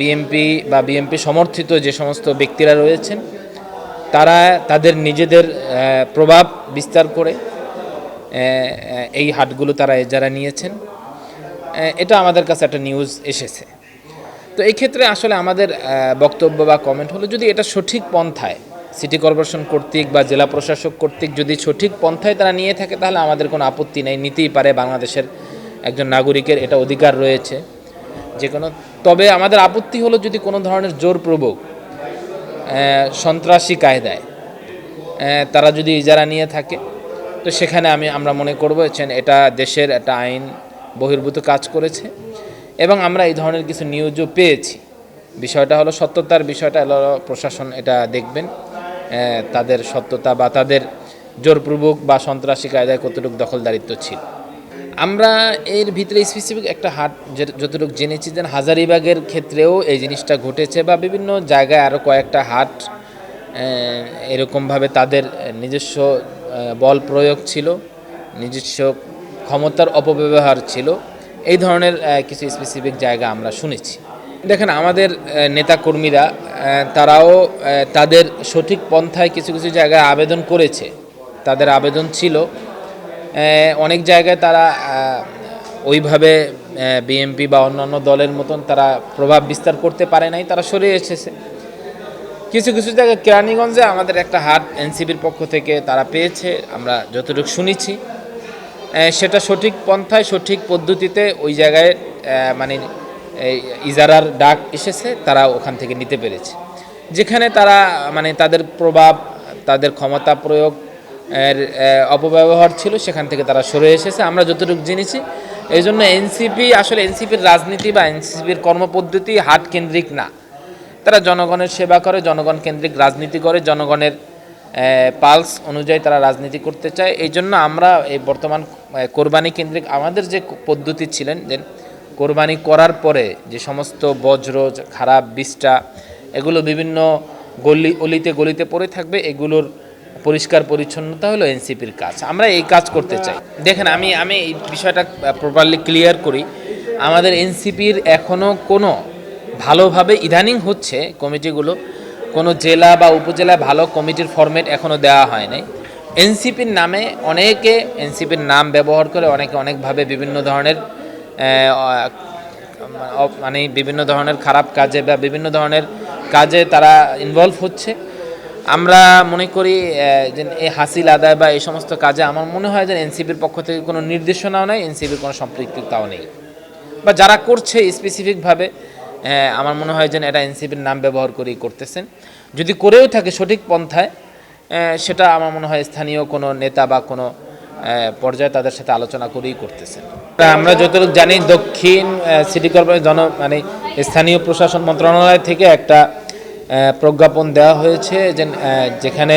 BMP বা BMP সমর্থিত যে সমস্ত ব্যক্তিরা রয়েছেন, তারা তাদের নিজেদের প্রভাব বিস্তার করে এই হাটগুলো তারা যারা নিয়েছেন এটা আমাদের কাছে একটা নিউজ এসেছে। তো এই ক্ষেত্রে আসলে আমাদের বক্তব্য বা কমেন্ট হলো, যদি এটা সঠিক পন্থায় সিটি কর্পোরেশন কর্তৃক বা জেলা প্রশাসক কর্তৃক যদি সঠিক পন্থায় তারা নিয়ে থাকে, তাহলে আমাদের কোনো আপত্তি নেই। নিতেই পারে বাংলাদেশের একজন নাগরিকের এটা অধিকার রয়েছে। যে কোনো তবে আমাদের আপত্তি হলো যদি কোনো ধরনের জোরপূর্বক সন্ত্রাসী কায়দায় তারা যদি ইজারা নিয়ে থাকে, তো সেখানে আমি, আমরা মনে করব এটা দেশের একটা আইন বহির্ভূত কাজ করেছে এবং আমরা এই ধরনের কিছু নিউজও পেয়েছি। বিষয়টা হলো সত্যতার বিষয়টা হলো প্রশাসন এটা দেখবেন তাদের সত্যতা বা তাদের জোরপূর্বক বা সন্ত্রাসী কায়দায় কতটুকু দখলদারিত্ব ছিল। আমরা এর ভিতরে স্পেসিফিক একটা হাট যতটুকু জেনেছি যে হাজারিবাগের ক্ষেত্রেও এই জিনিসটা ঘটেছে বা বিভিন্ন জায়গায় আরও কয়েকটা হাট এরকমভাবে তাদের নিজস্ব বল প্রয়োগ ছিল, নিজস্ব ক্ষমতার অপব্যবহার ছিল। এই ধরনের কিছু স্পেসিফিক জায়গা আমরা শুনেছি। দেখেন আমাদের নেতাকর্মীরা তারাও তাদের সঠিক পন্থায় কিছু কিছু জায়গায় আবেদন করেছে। তাদের আবেদন ছিল। অনেক জায়গায় তারা ওইভাবে বিএমপি বা অন্যান্য দলের মতন তারা প্রভাব বিস্তার করতে পারে নাই, তারা সরে এসেছে। কিছু কিছু জায়গায় কেরানীগঞ্জে আমাদের একটা হাট এনসিবির পক্ষ থেকে তারা পেয়েছে, আমরা যতটুকু শুনেছি। সেটা সঠিক পন্থায়, সঠিক পদ্ধতিতে ওই জায়গায় মানে ইজারার ডাক এসেছে, তারা ওখান থেকে নিতে পেরেছে। যেখানে তারা মানে তাদের প্রভাব, তাদের ক্ষমতা প্রয়োগ এর অপব্যবহার ছিল, সেখান থেকে তারা সরে এসেছে। আমরা যতটুকু জেনেছি, এই জন্য এনসিপি আসলে এনসিপির রাজনীতি বা এনসিপির কর্মপদ্ধতি হাট কেন্দ্রিক না। তারা জনগণের সেবা করে, জনগণ কেন্দ্রিক রাজনীতি করে, জনগণের পালস অনুযায়ী তারা রাজনীতি করতে চায়। এই জন্য আমরা এই বর্তমান কোরবানি কেন্দ্রিক আমাদের যে পদ্ধতি ছিলেন, যে কোরবানি করার পরে যে সমস্ত বজ্র, খারাপ বিষটা এগুলো বিভিন্ন গলি, অলিতে গলিতে পড়ে থাকবে, এগুলোর পরিষ্কার পরিচ্ছন্নতা হলো এনসিপির কাজ। আমরা এই কাজ করতে চাই। দেখেন, আমি আমি এই বিষয়টা প্রপারলি ক্লিয়ার করি। আমাদের এনসিপির এখনও কোনো ভালোভাবে ইদানিং হচ্ছে কমিটিগুলো। কোনো জেলা বা উপজেলায় ভালো কমিটির ফরম্যাট এখনও দেওয়া হয় নাই। এনসিপির নামে অনেকে এনসিপির নাম ব্যবহার করে অনেকে অনেকভাবে বিভিন্ন ধরনের মানে বিভিন্ন ধরনের খারাপ কাজে বা বিভিন্ন ধরনের কাজে তারা ইনভলভ হচ্ছে। আমরা মনে করি যে এই হাসিল আদায় বা এই সমস্ত কাজে আমার মনে হয় যে এনসিপির পক্ষ থেকে কোনো নির্দেশনাও নেই, এনসিপির কোনো সম্পৃক্ততাও নেই। বা যারা করছে স্পেসিফিকভাবে আমার মনে হয় যেন এটা এনসিপির নাম ব্যবহার করেই করতেছেন। যদি করেও থাকে সঠিক পন্থায় সেটা আমার মনে হয় স্থানীয় কোনো নেতা বা কোনো পর্যায়ে তাদের সাথে আলোচনা করেই করতেছেন। আমরা যতটুকু জানি, দক্ষিণ সিটি কর্পোরেশন জন মানে স্থানীয় প্রশাসন মন্ত্রণালয় থেকে একটা প্রজ্ঞাপন দেওয়া হয়েছে যে যেখানে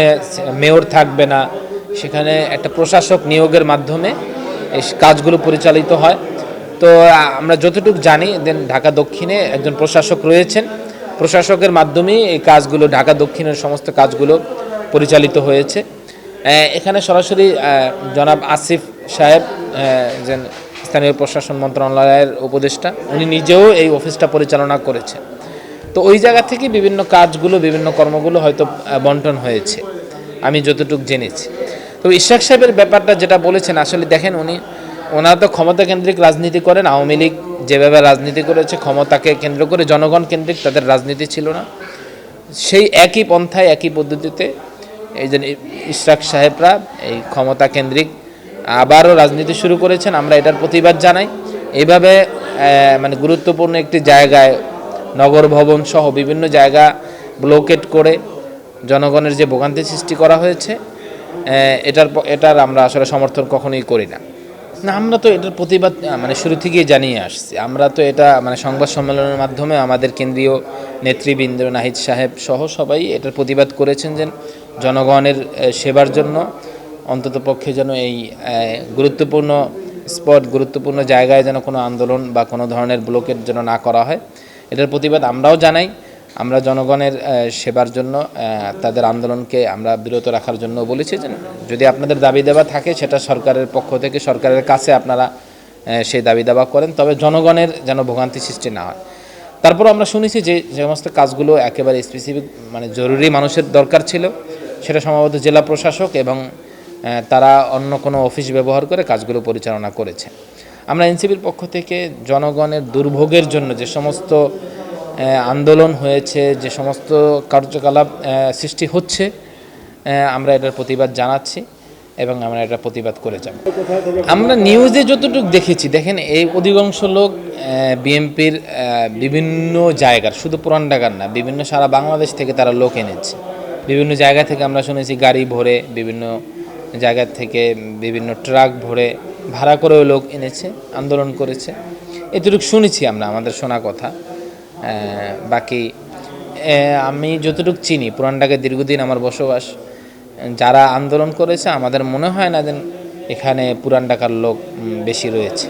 মেয়র থাকবে না সেখানে একটা প্রশাসক নিয়োগের মাধ্যমে এই কাজগুলো পরিচালিত হয়। তো আমরা যতটুকু জানি দেন ঢাকা দক্ষিণে একজন প্রশাসক রয়েছেন। প্রশাসকের মাধ্যমেই এই কাজগুলো ঢাকা দক্ষিণের সমস্ত কাজগুলো পরিচালিত হয়েছে। এখানে সরাসরি জনাব আসিফ সাহেব আহ, যে স্থানীয় প্রশাসন মন্ত্রণালয়ের উপদেষ্টা উনি নিজেও এই অফিসটা পরিচালনা করেছেন। তো ওই জায়গা থেকে বিভিন্ন কাজগুলো, বিভিন্ন কর্মগুলো হয়তো বন্টন হয়েছে। আমি যতটুকু জেনেছি। তো ইশাক সাহেবের ব্যাপারটা যেটা বলেছেন, আসলে দেখেন উনি, ওনারা তো ক্ষমতা কেন্দ্রিক রাজনীতি করেন, আওয়ামী লীগ যেভাবে রাজনীতি করেছে, ক্ষমতাকে কেন্দ্র করে জনগণ কেন্দ্রিক তাদের রাজনীতি ছিল না। সেই একই পন্থায়, একই পদ্ধতিতে এই যে ইশরাক সাহেবরা এই ক্ষমতা কেন্দ্রিক আবারও রাজনীতি শুরু করেছেন। আমরা এটার প্রতিবাদ জানাই। এইভাবে মানে গুরুত্বপূর্ণ একটি জায়গায় নগর ভবন সহ বিভিন্ন জায়গা ব্লকেট করে জনগণের যে ভোগান্তি সৃষ্টি করা হয়েছে এটার এটার আমরা আসলে সমর্থন কখনোই করি না। না, আমরা তো এটার প্রতিবাদ মানে শুরু থেকেই জানিয়ে আসছি। আমরা তো এটা মানে সংবাদ সম্মেলনের মাধ্যমে আমাদের কেন্দ্রীয় নেতৃবৃন্দ নাহিদ সাহেব সহ সবাই এটার প্রতিবাদ করেছেন যে জনগণের সেবার জন্য অন্তত পক্ষে যেন এই গুরুত্বপূর্ণ স্পট, গুরুত্বপূর্ণ জায়গায় যেন কোনো আন্দোলন বা কোনো ধরনের ব্লকের যেন না করা হয়। এটার প্রতিবাদ আমরাও জানাই। আমরা জনগণের সেবার জন্য তাদের আন্দোলনকে আমরা বিরত রাখার জন্য বলেছি যে যদি আপনাদের দাবি দেওয়া থাকে, সেটা সরকারের পক্ষ থেকে, সরকারের কাছে আপনারা সেই দাবি দাবা করেন। তবে জনগণের যেন ভোগান্তি সৃষ্টি না হয়। তারপর আমরা শুনেছি যে যে সমস্ত কাজগুলো একেবারে স্পেসিফিক মানে জরুরি মানুষের দরকার ছিল। সেটা সম্ভবত জেলা প্রশাসক এবং তারা অন্য কোনো অফিস ব্যবহার করে কাজগুলো পরিচালনা করেছে। আমরা এনসিপির পক্ষ থেকে জনগণের দুর্ভোগের জন্য যে সমস্ত আন্দোলন হয়েছে, যে সমস্ত কার্যকলাপ সৃষ্টি হচ্ছে আমরা এটার প্রতিবাদ জানাচ্ছি এবং আমরা এটা প্রতিবাদ করে যাব। আমরা নিউজে যতটুকু দেখেছি, দেখেন এই অধিকাংশ লোক বিএনপির বিভিন্ন জায়গার, শুধু পুরান ঢাকার না, বিভিন্ন সারা বাংলাদেশ থেকে তারা লোক এনেছে। বিভিন্ন জায়গা থেকে আমরা শুনেছি গাড়ি ভরে, বিভিন্ন জায়গা থেকে বিভিন্ন ট্রাক ভরে ভাড়া করেও লোক এনেছে, আন্দোলন করেছে। এতটুকু শুনেছি আমরা, আমাদের শোনা কথা। বাকি আমি যতটুকু চিনি পুরানটাকে দীর্ঘদিন আমার বসবাস, যারা আন্দোলন করেছে, আমাদের মনে হয় না যেন এখানে পুরান ঢাকার লোক বেশি রয়েছে।